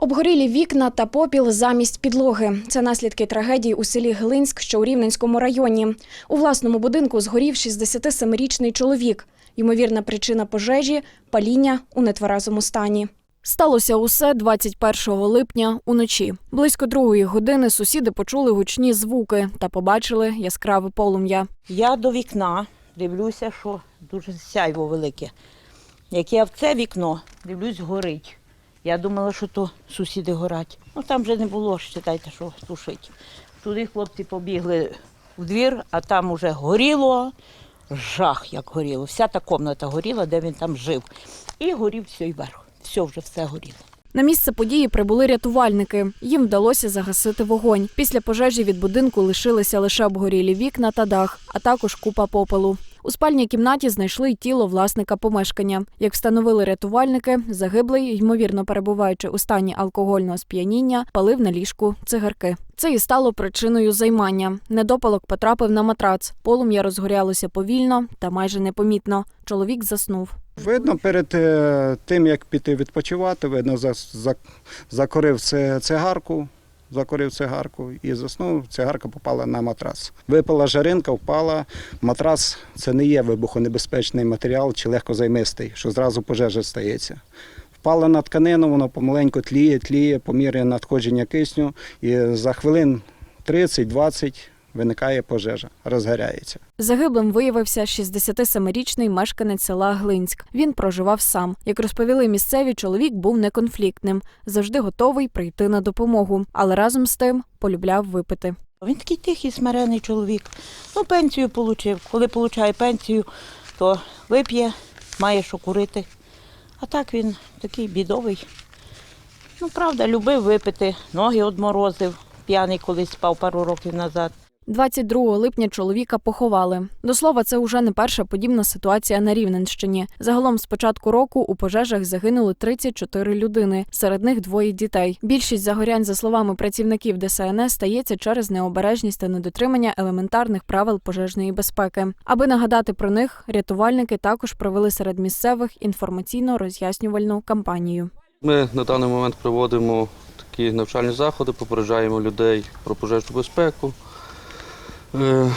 Обгорілі вікна та попіл замість підлоги. Це наслідки трагедії у селі Глинськ, що у Рівненському районі. У власному будинку згорів 67-річний чоловік. Ймовірна причина пожежі паління у нетверезому стані. Сталося усе 21 липня уночі. Близько другої години сусіди почули гучні звуки та побачили яскраве полум'я. Я до вікна дивлюся, що дуже сяйво велике. Як я в це вікно дивлюсь, горить. Я думала, що то сусіди горять. Ну там вже не було, вважайте, що тушить. Туди хлопці побігли в двір, а там уже горіло, жах як горіло. Вся та кімната горіла, де він там жив. І горів все й верх. Все вже все горіло. На місце події прибули рятувальники. Їм вдалося загасити вогонь. Після пожежі від будинку лишилися лише обгорілі вікна та дах, а також купа попелу. У спальній кімнаті знайшли й тіло власника помешкання. Як встановили рятувальники, загиблий, ймовірно перебуваючи у стані алкогольного сп'яніння, палив на ліжку цигарки. Це і стало причиною займання. Недопалок потрапив на матрац. Полум'я розгорялося повільно та майже непомітно. Чоловік заснув. Видно, перед е, тим, як піти відпочивати, видно, за- за- закурив цигарку, закурив цигарку і заснув, цигарка попала на матрас. Випала жаринка, впала. Матрас це не є вибухонебезпечний матеріал чи легкозаймистий, що зразу пожежа стається. Впала на тканину, воно помаленьку тліє, тліє, по мірі надходження кисню, і за хвилин 30-20 виникає пожежа, розгоряється. Загиблим виявився 67-річний мешканець села Глинськ. Він проживав сам. Як розповіли місцеві, чоловік був неконфліктним, завжди готовий прийти на допомогу, але разом з тим полюбляв випити. Він такий тихий, смирений чоловік. Ну, пенсію отримав. Коли отримує пенсію, то вип'є, має що курити. А так він такий бідовий. Ну, правда, любив випити, ноги одморозив, п'яний колись спав пару років назад. 22 липня чоловіка поховали. До слова, це уже не перша подібна ситуація на Рівненщині. Загалом з початку року у пожежах загинули 34 людини, серед них двоє дітей. Більшість загорянь, за словами працівників ДСНС, стається через необережність та недотримання елементарних правил пожежної безпеки. Аби нагадати про них, рятувальники також провели серед місцевих інформаційно-роз'яснювальну кампанію. Ми на даний момент проводимо такі навчальні заходи, попереджаємо людей про пожежну безпеку. Е,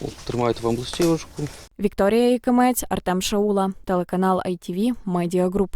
от, Тримайте вам листівочку. Вікторія Якимець, Артем Шаула, телеканал ITV Media Group.